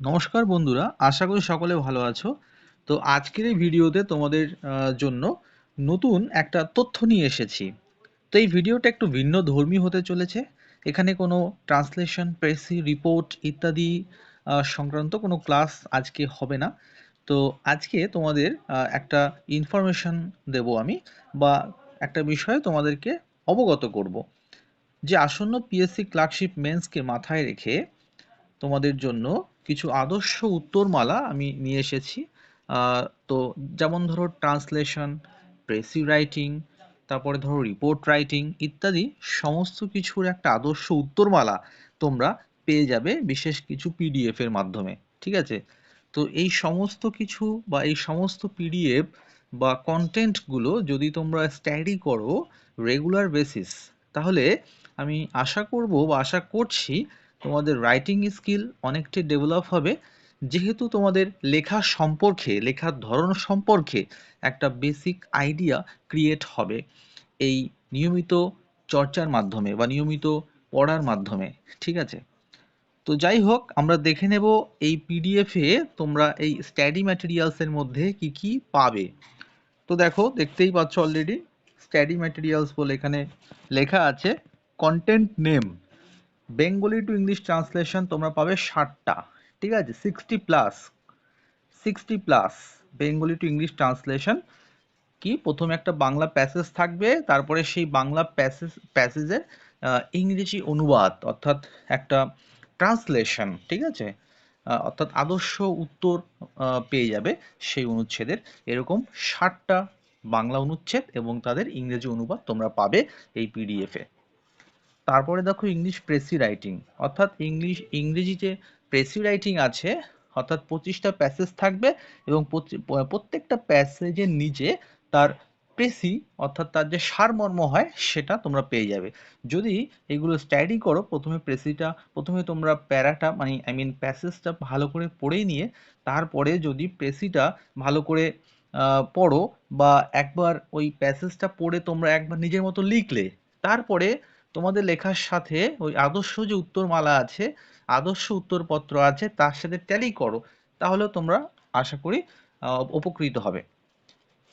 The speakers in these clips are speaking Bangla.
নমস্কার বন্ধুরা, আশা করি সকলে ভালো আছো। তো আজকের এই ভিডিওতে তোমাদের জন্য নতুন একটা তথ্য নিয়ে এসেছি। তো এই ভিডিওটা একটু ভিন্ন ধর্মী হতে চলেছে। এখানে কোনো ট্রান্সলেশন, প্রেসি রিপোর্ট ইত্যাদি সংক্রান্ত কোনো ক্লাস আজকে হবে না। তো আজকে তোমাদের একটা ইনফরমেশন দেব আমি বা একটা বিষয়ে তোমাদেরকে অবগত করব। যে আসন্ন পিএসসি ক্লার্কশিপ মেন্সকে মাথায় রেখে তোমাদের জন্য কিছু আদর্শ উত্তরমালা আমি নিয়ে এসেছি। তো যেমন ধরো ট্রান্সলেশন, প্রেসি রাইটিং, তারপরে ধরো রিপোর্ট রাইটিং ইত্যাদি সমস্ত কিছুর একটা আদর্শ উত্তরমালা তোমরা পেয়ে যাবে বিশেষ কিছু পিডিএফ এর মাধ্যমে, ঠিক আছে? তো এই সমস্ত কিছু বা এই সমস্ত পিডিএফ বা কন্টেন্টগুলো যদি তোমরা স্টাডি করো রেগুলার বেসিস তাহলে আমি আশা করব বা আশা করছি তোমাদের রাইটিং স্কিল অনেকটাই ডেভেলপ হবে। যেহেতু তোমাদের লেখা সম্পর্কে, লেখার ধরন সম্পর্কে একটা বেসিক আইডিয়া ক্রিয়েট হবে এই নিয়মিত চর্চার মাধ্যমে বা নিয়মিত পড়ার মাধ্যমে, ঠিক আছে? তো যাই হোক, আমরা দেখে নেব এই পিডিএফে তোমরা এই স্টাডি ম্যাটেরিয়ালসের মধ্যে কি কি পাবে। তো দেখো, দেখতেই পাচ্ছ অলরেডি স্টাডি ম্যাটেরিয়ালস বলে এখানে লেখা আছে content name Bengali to English translation তোমরা পাবে ষাটটা, ঠিক আছে? Sixty plus sixty plus Bengali to English translation কি? প্রথমে একটা বাংলা প্যাসেজ থাকবে, তারপরে সেই বাংলা প্যাসেজ প্যাসেজের ইংরেজি অনুবাদ, অর্থাৎ একটা ট্রান্সলেশন ঠিক আছে? অর্থাৎ আদর্শ উত্তর পেয়ে যাবে সেই অনুচ্ছেদের। এরকম ষাটটা বাংলা অনুচ্ছেদ এবং তাদের ইংরেজি অনুবাদ তোমরা পাবে এই পিডিএফে তারপরে দেখো ইংলিশ প্রেসি রাইটিং অর্থাৎ ইংলিশ ইংরেজি যে প্রেসি রাইটিং আছে, অর্থাৎ পঁচিশটা প্যাসেজ থাকবে এবং প্রত্যেকটা প্যাসেজের নিচে তার প্রেসি অর্থাৎ তার যে সারমর্ম হয়, সেটা তোমরা পেয়ে যাবে। যদি এগুলো স্টাডি করো, প্রথমে প্রেসিটা প্রথমে তোমরা প্যারাটা মানে আই মিন প্যাসেজটা ভালো করে পড়ে নিয়ে, তারপরে যদি প্রেসিটা ভালো করে পড়ো বা একবার ওই প্যাসেজটা পড়ে তোমরা একবার নিজের মতো লিখলে, তারপরে তোমাদের লেখার সাথে ওই আদর্শ যে উত্তরমালা আছে, আদর্শ উত্তরপত্র আছে, তার সাথে ট্যালি করো। তাহলে তোমরা আশা করি উপকৃত হবে।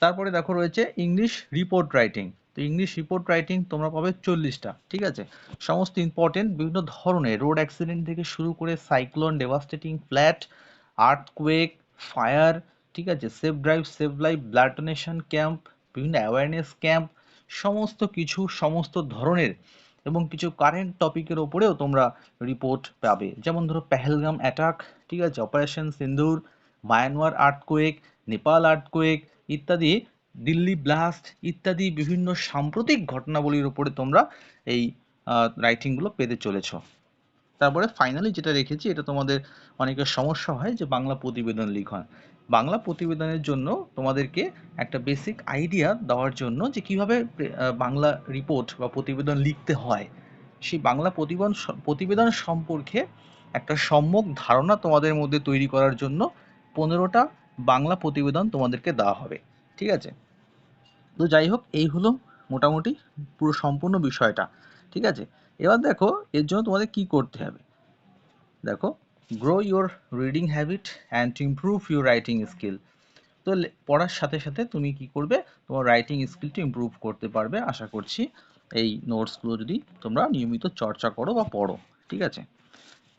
তারপরে দেখো রয়েছে ইংলিশ রিপোর্ট রাইটিং তো ইংলিশ রিপোর্ট রাইটিং তোমরা পাবে চল্লিশটা, ঠিক আছে? সমস্ত ইম্পর্টেন্ট বিভিন্ন ধরনের রোড অ্যাক্সিডেন্ট থেকে শুরু করে cyclone devastating flat earthquake fire ঠিক আছে? Safe drive save life blood donation camp বিভিন্ন অ্যাওয়ারনেস ক্যাম্প সমস্ত কিছু, সমস্ত ধরনের এবং কিছু কারেন্ট টপিকের ওপরেও তোমরা রিপোর্ট পাবে। যেমন ধরো পেহেলগাম অ্যাটাক ঠিক আছে? Operation Sindoor, Myanmar earthquake Nepal earthquake ইত্যাদি, দিল্লি ব্লাস্ট ইত্যাদি বিভিন্ন সাম্প্রতিক ঘটনাবলীর উপরে তোমরা এই রাইটিংগুলো পেতে চলেছ। তারপরে ফাইনালি যেটা রেখেছি, এটা তোমাদের অনেকের সমস্যা হয় যে বাংলা প্রতিবেদন লিখন। বাংলা প্রতিবেদনের জন্য তোমাদেরকে একটা বেসিক আইডিয়া দেওয়ার জন্য যে কীভাবে বাংলা রিপোর্ট বা প্রতিবেদন লিখতে হয়। সেই বাংলা প্রতিবেদন প্রতিবেদন সম্পর্কে একটা সম্যক ধারণা তোমাদের মধ্যে তৈরি করার জন্য পনেরোটা বাংলা প্রতিবেদন তোমাদেরকে দেওয়া হবে। ঠিক আছে? তো যাই হোক, এই হলো মোটামুটি পুরো সম্পূর্ণ বিষয়টা। ঠিক আছে? এবার দেখো, এর জন্য তোমাদের কি করতে হবে? দেখো grow your reading habit and to improve your writing skill তো পড়ার সাথে সাথে তুমি কি করবে? তোমার রাইটিং স্কিলটা ইমপ্রুভ করতে পারবে, আশা করছি। এই নোটসগুলো যদি তোমরা নিয়মিত চর্চা করো বা পড়ো, ঠিক আছে?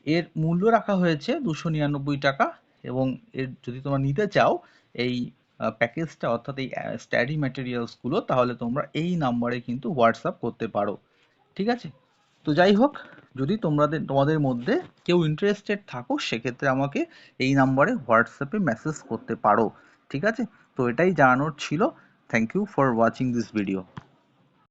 এর মূল্য রাখা হয়েছে দুশো নিরানব্বই টাকা এবং এর যদি তোমরা নিতে চাও, এই প্যাকেজটা অর্থাৎ এই স্টাডি ম্যাটেরিয়ালসগুলো তাহলে তোমরা এই নাম্বারে কিন্তু হোয়াটসঅ্যাপ করতে পারো, ঠিক আছে? তো যাই হোক যদি তোমাদের তোমাদের মধ্যে কেউ ইন্টারেস্টেড থাকো, সেক্ষেত্রে আমাকে এই নাম্বারে হোয়াটসঅ্যাপে মেসেজ করতে পারো। ঠিক আছে? তো এটাই জানানোর ছিল। Thank you for watching this video